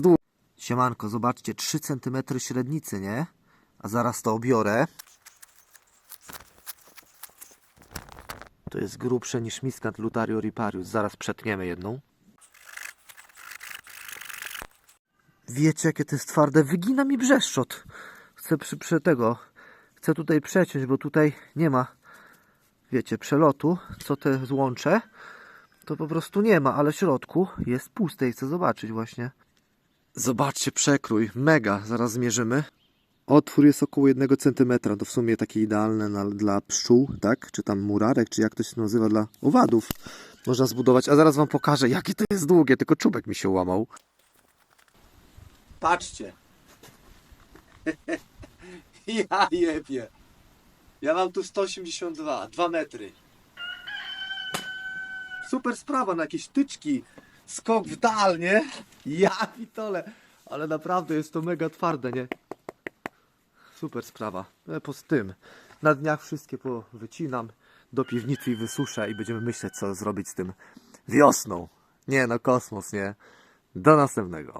Dół. Siemanko, zobaczcie, 3 cm średnicy, nie? A zaraz to obiorę. To jest grubsze niż miskant Lutario riparius. Zaraz przetniemy jedną. Wiecie, jakie to jest twarde? Wygina mi brzeszczot. Chcę przy, przy tego, chcę tutaj przeciąć, bo tutaj nie ma, wiecie, przelotu. Co te złącze, to po prostu nie ma, ale w środku jest puste i chcę zobaczyć właśnie. Zobaczcie przekrój, mega, zaraz zmierzymy. Otwór jest około 1 cm, to w sumie takie idealne na, dla pszczół, tak? Czy tam murarek, czy jak to się nazywa, dla owadów. Można zbudować, a zaraz wam pokażę, jakie to jest długie, tylko czubek mi się łamał. Patrzcie. ja jebie. Ja mam tu 182, 2 metry. Super sprawa na jakieś tyczki. Skok w dal, nie? Ja pitole. Ale naprawdę jest to mega twarde, nie? Super sprawa. E, Po z tym. Na dniach wszystkie wycinam do piwnicy i wysuszę i będziemy myśleć, co zrobić z tym wiosną. Nie no, kosmos, nie? Do następnego.